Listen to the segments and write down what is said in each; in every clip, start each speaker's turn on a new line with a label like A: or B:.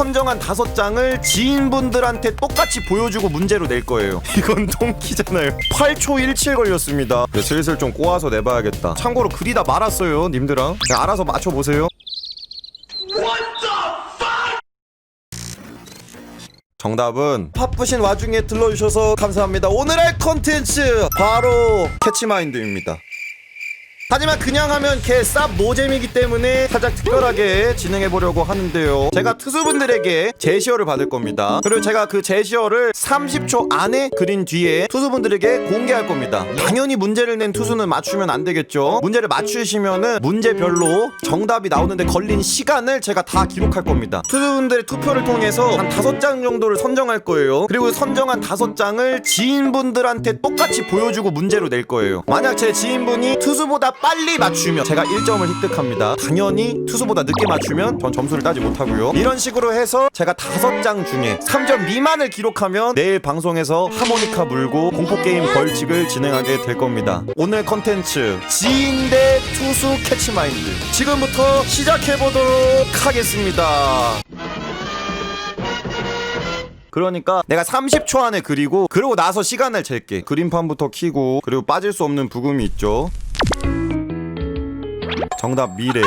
A: 선정한 다섯 장을 지인분들한테 똑같이 보여주고 문제로 낼 거예요. 이건 통키잖아요. 8초 17 걸렸습니다. 네, 슬슬 좀 꼬아서 내봐야겠다. 참고로 그리다 말았어요, 님들아. 그냥 알아서 맞춰보세요. 정답은 바쁘신 와중에 들러주셔서 감사합니다. 오늘 할 컨텐츠 바로 캐치마인드입니다. 하지만 그냥 하면 개쌉 노잼이기 때문에 살짝 특별하게 진행해 보려고 하는데요. 제가 투수분들에게 제시어를 받을 겁니다. 그리고 제가 그 제시어를 30초 안에 그린 뒤에 투수분들에게 공개할 겁니다. 당연히 문제를 낸 투수는 맞추면 안 되겠죠. 문제를 맞추시면은 문제별로 정답이 나오는데 걸린 시간을 제가 다 기록할 겁니다. 투수분들의 투표를 통해서 한 다섯 장 정도를 선정할 거예요. 그리고 선정한 다섯 장을 지인분들한테 똑같이 보여주고 문제로 낼 거예요. 만약 제 지인분이 투수보다 빨리 맞추면 제가 1점을 획득합니다. 당연히 투수보다 늦게 맞추면 전 점수를 따지 못하고요. 이런 식으로 해서 제가 다섯 장 중에 3점 미만을 기록하면 내일 방송에서 하모니카 물고 공포 게임 벌칙을 진행하게 될 겁니다. 오늘 컨텐츠 지인 대 투수 캐치마인드 지금부터 시작해 보도록 하겠습니다. 그러니까 내가 30초 안에 그리고 그러고 나서 시간을 잴게 그림판부터 키고 그리고 빠질 수 없는 부금이 있죠 정답 미래.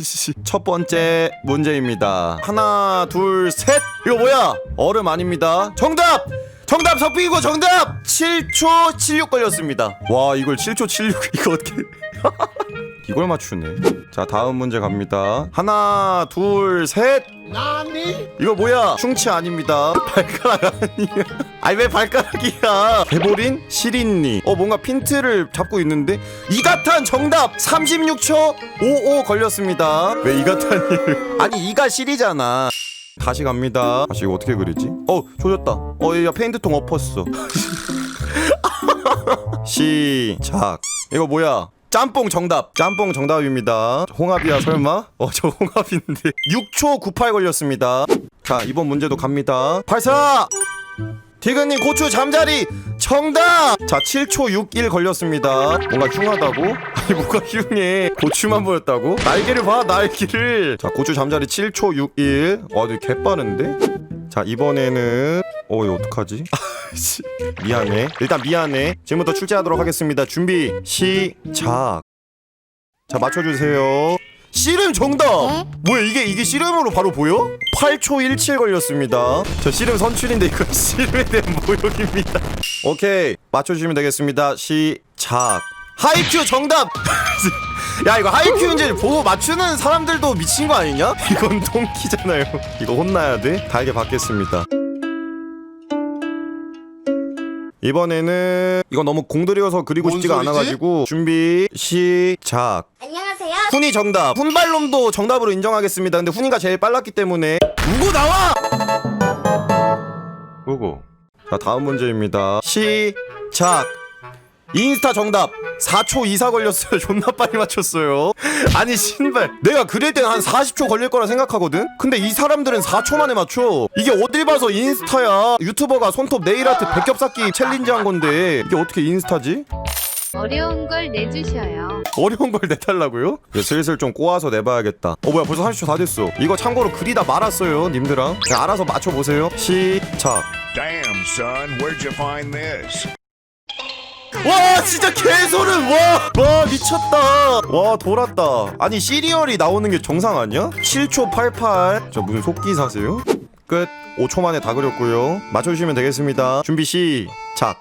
A: 씨. 첫 번째 문제입니다. 하나 둘 셋. 이거 뭐야? 얼음 아닙니다. 정답! 정답 석비고 정답! 7초 76 걸렸습니다. 와 이걸 7초 76 이거 어떻게 이걸 맞추네. 자 다음 문제 갑니다. 하나 둘셋. 이거 뭐야? 충치 아닙니다. 발가락 아니야. 아니 왜 발가락이야? 개보린 시린니. 어 뭔가 핀트를 잡고 있는데 이가탄 정답 36초 55 걸렸습니다. 왜 이가탄이? 아니 이가 실이잖아. 다시 갑니다. 다시 이거 어떻게 그리지? 어 조졌다. 어야 페인트통 엎었어. 시작. 이거 뭐야? 짬뽕 정답. 짬뽕 정답입니다. 홍합이야 설마? 어 저 홍합인데. 6초 98 걸렸습니다. 자 이번 문제도 갑니다. 발사. 디그님 고추 잠자리 정답. 자 7초 61 걸렸습니다. 뭔가 흉하다고? 아니 뭐가 흉해? 고추만 보였다고? 날개를 봐 날개를. 자 고추 잠자리 7초 61. 와 되게 개빠른데? 자 이번에는 어 이거 어떡하지? 씨, 미안해 일단 미안해 지금부터 출제하도록 하겠습니다 준비 시작 자 맞춰주세요 씨름 정답! 뭐야 이게 이게 씨름으로 바로 보여? 8초 17 걸렸습니다. 저 씨름 선출인데 이거 씨름에 대한 모욕입니다. 오케이 맞춰주시면 되겠습니다. 시작. 하이큐 정답! 야 이거 하이큐인지 보고 맞추는 사람들도 미친 거 아니냐? 이건 통키잖아요. 이거 혼나야 돼? 달게 받겠습니다 이번에는 이거 너무 공들여서 그리고
B: 뭔
A: 싶지가
B: 소리지?
A: 않아가지고 준비 시작.
C: 안녕하세요.
A: 훈이 정답. 훈발놈도 정답으로 인정하겠습니다. 근데 훈이가 제일 빨랐기 때문에. 우고 나와? 우고. 자 다음 문제입니다. 시작 인스타 정답. 4초 이사 걸렸어요. 존나 빨리 맞췄어요. 아니 신발. 내가 그릴 땐 한 40초 걸릴 거라 생각하거든? 근데 이 사람들은 4초 만에 맞춰. 이게 어딜 봐서 인스타야. 유튜버가 손톱 네일아트 백겹 쌓기 챌린지 한 건데. 이게 어떻게 인스타지?
D: 어려운 걸 내주셔요.
A: 어려운 걸 내달라고요? 이제 슬슬 좀 꼬아서 내봐야겠다. 어 뭐야 벌써 30초 다 됐어. 이거 참고로 그리다 말았어요 님들아. 그냥 알아서 맞춰보세요. 시작.
B: Damn, son, where'd you find this?
A: 와 진짜 개소름. 와, 와 미쳤다. 와 돌았다. 아니 시리얼이 나오는 게 정상 아니야? 7초 88 저 무슨 속기 사세요? 끝. 5초 만에 다 그렸고요. 맞춰주시면 되겠습니다. 준비 시작.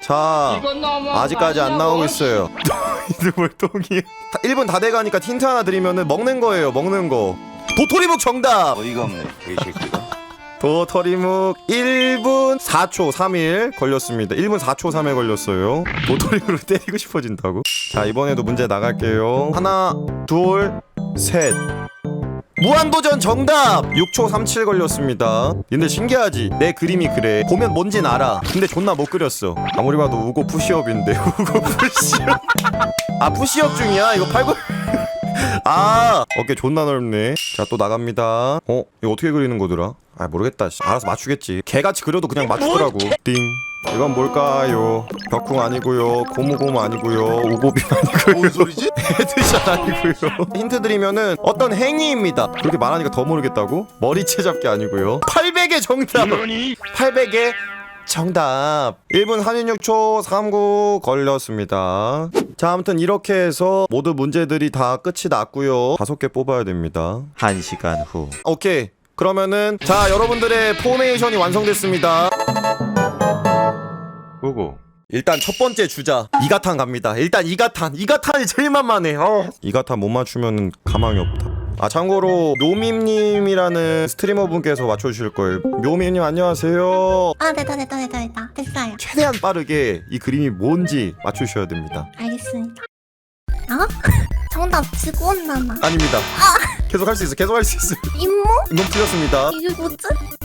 A: 자 아직까지 안 나오고 있어요. 이들 월동이 1분 다 돼가니까 힌트 하나 드리면은 먹는 거예요 먹는 거. 도토리묵 정답!
E: 어이가 없네. 이 새끼가
A: 도토리묵 1분 4초 3일 걸렸습니다. 1분 4초 3일 걸렸어요. 도토리묵으로 때리고 싶어진다고? 자 이번에도 문제 나갈게요. 하나 둘 셋. 무한도전 정답! 6초 37 걸렸습니다. 근데 신기하지? 내 그림이 그래. 보면 뭔진 알아. 근데 존나 못 그렸어. 아무리 봐도 우고 푸시업인데. 우고 푸시업. 아 푸시업 중이야? 이거 팔고 아! 어깨 존나 넓네. 자 또 나갑니다. 어? 이거 어떻게 그리는 거더라? 아 모르겠다 씨. 알아서 맞추겠지. 개같이 그려도 그냥 맞추더라고. 띵. 이건 뭘까요? 벽궁 아니고요. 고무고무 아니고요. 우고비 아니고요.
C: 뭔 소리지?
A: 헤드샷 아니고요. 힌트 드리면은 어떤 행위입니다. 그렇게 말하니까 더 모르겠다고? 머리채 잡기 아니고요. 800의 정답! 800의 정답. 1분 한 6초 39 걸렸습니다. 자 아무튼 이렇게 해서 모두 문제들이 다 끝이 났고요. 다섯 개 뽑아야 됩니다. 1시간 후. 오케이. 그러면은 자 여러분들의 포메이션이 완성됐습니다. 고고 일단 첫 번째 주자 이가탄 갑니다. 일단 이가탄. 이가탄이 제일 만만해. 어. 이가탄 못 맞추면 가망이 없다 아 참고로 묘밈님이라는 스트리머 분께서 맞춰주실 거예요. 묘밈님 안녕하세요.
E: 아 됐다 됐다 됐다 됐다. 됐어요.
A: 최대한 빠르게 이 그림이 뭔지 맞추셔야 됩니다.
E: 알겠습니다. 어? 정답 지구온난화
A: 아닙니다. 계속 할 수 있어 계속 할 수 있어
E: 임무?
A: 이건 틀렸습니다.
E: 이게 뭐지?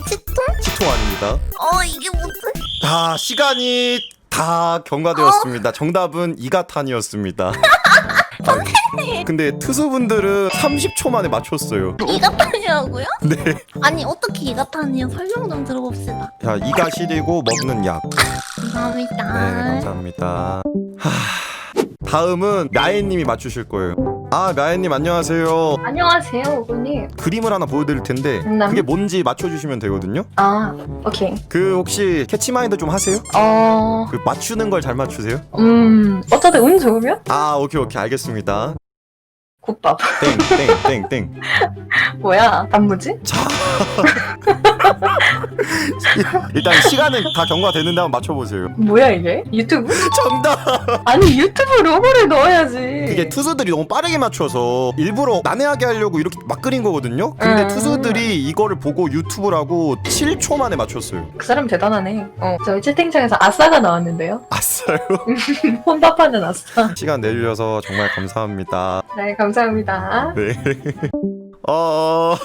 E: 치통?
A: 치통 아닙니다.
E: 어 이게 뭐지?
A: 다 시간이 다 경과되었습니다. 정답은 이가탄이었습니다 아이고. 근데 투수분들은 30초 만에 맞췄어요
E: 이가탄이라고요?
A: 네.
E: 아니 어떻게 이가탄이요? 설명 좀 들어봅시다
A: 자, 이가 시리고 먹는 약.
E: 감사합니다
A: 네, 감사합니다. 하... 다음은 мя애님이 맞추실 거예요. 아, мя애님 안녕하세요.
F: 안녕하세요, 오구님.
A: 그림을 하나 보여드릴 텐데
F: 네.
A: 그게 뭔지 맞춰주시면 되거든요.
F: 아, 오케이.
A: 그 혹시 캐치마인드 좀 하세요?
F: 어,
A: 그 맞추는 걸 잘 맞추세요?
F: 음, 어쩌다 운 좋으면
A: 아, 오케이 오케이 알겠습니다.
F: 국밥.
A: 땡 땡 땡 땡.
F: 뭐야, 단무지?
A: 자. 일단 시간은 다 경과 되는데 한번 맞춰보세요.
F: 뭐야 이게? 유튜브?
A: 정답.
F: 아니 유튜브 로고를 넣어야지.
A: 그게 투수들이 너무 빠르게 맞춰서 일부러 난해하게 하려고 이렇게 막 그린 거거든요. 근데
F: 음.
A: 투수들이 이거를 보고 유튜브라고 7초 만에 맞췄어요.
F: 그 사람 대단하네. 어, 저희 채팅창에서 아싸가 나왔는데요.
A: 아싸요.
F: 혼밥하는 아싸.
A: 시간 내주셔서 정말 감사합니다.
F: 네, 감사합니다.
A: 네. 어.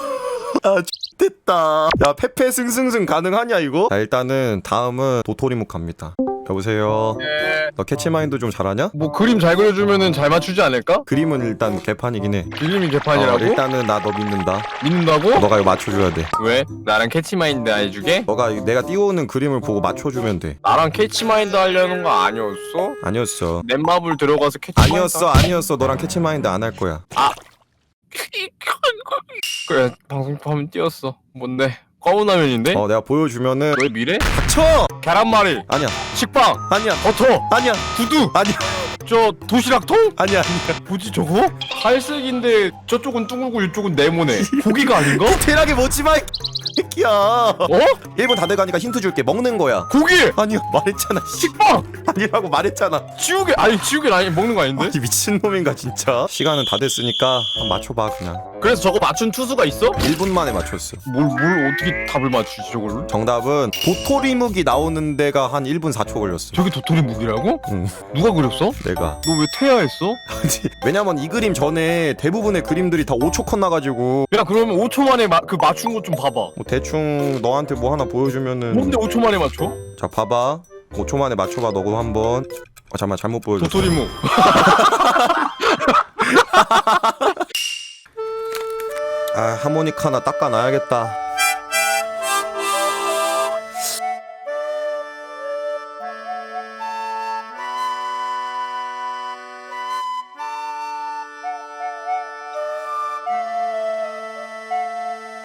A: 아, 됐다. 야, 페페 승승승 가능하냐 이거? 자, 일단은 다음은 도토리묵 갑니다. 여보세요.
C: 예.
A: 너 캐치마인드 좀 잘하냐?
C: 뭐 그림 잘 그려주면은 잘 맞추지 않을까?
A: 그림은 일단 개판이긴 해.
C: 그림이 개판이라고?
A: 어, 일단은 나 너 믿는다.
C: 믿는다고?
A: 너가 이거 맞춰줘야 돼.
C: 왜? 나랑 캐치마인드 해주게?
A: 너가 이- 내가 띄워오는 그림을 보고 맞춰주면 돼.
C: 나랑 캐치마인드 하려는 거 아니었어?
A: 아니었어.
C: 넷마블 들어가서 캐치마인드
A: 아니었어, 아니었어. 너랑 캐치마인드 안 할 거야.
C: 그래 방송하면 띄었어 뭔데? 검은 화면인데?
A: 어, 내가 보여주면은
C: 너의 미래?
A: 쳐.
C: 계란말이
A: 아니야,
C: 식빵
A: 아니야,
C: 버터
A: 아니야,
C: 구두
A: 아니야,
C: 저 도시락통?
A: 아니야, 아니야.
C: 뭐지 저거? 갈색인데 저쪽은 둥글고 이쪽은 네모네 고기가 아닌가?
A: 대략에 뭐지 마. 새끼야.
C: 어?
A: 1분 다 돼가니까 힌트 줄게. 먹는 거야.
C: 고기!
A: 아니야, 말했잖아. 씨.
C: 식빵!
A: 아니라고 말했잖아.
C: 지우개 아니 지우개 아니 먹는 거 아닌데?
A: 아니 미친 놈인가 진짜. 시간은 다 됐으니까 한번 맞춰봐 그냥.
C: 그래서 저거 맞춘 투수가 있어?
A: 1분 만에 맞췄어.
C: 뭘, 뭘 어떻게 답을 맞추지 저거를?
A: 정답은 도토리묵이 나오는 데가 한 1분 4초 걸렸어.
C: 저게 도토리 묵이라고?
A: 응.
C: 누가 그렸어?
A: 내가.
C: 너왜 퇴화했어?
A: 아니, 왜냐면 이 그림 전에 대부분의 그림들이 다 5초 컷 나가지고
C: 야 그러면 5초 만에 마, 그 맞춘 것 좀 봐봐
A: 뭐 대충 너한테 뭐 하나 보여주면은
C: 뭔데 5초 만에 맞춰?
A: 자 봐봐. 5초 만에 맞춰봐 너도 한번. 아 잠만 잘못 보여줬어.
C: 도토리 묵.
A: 아 하모니카 하나 닦아놔야겠다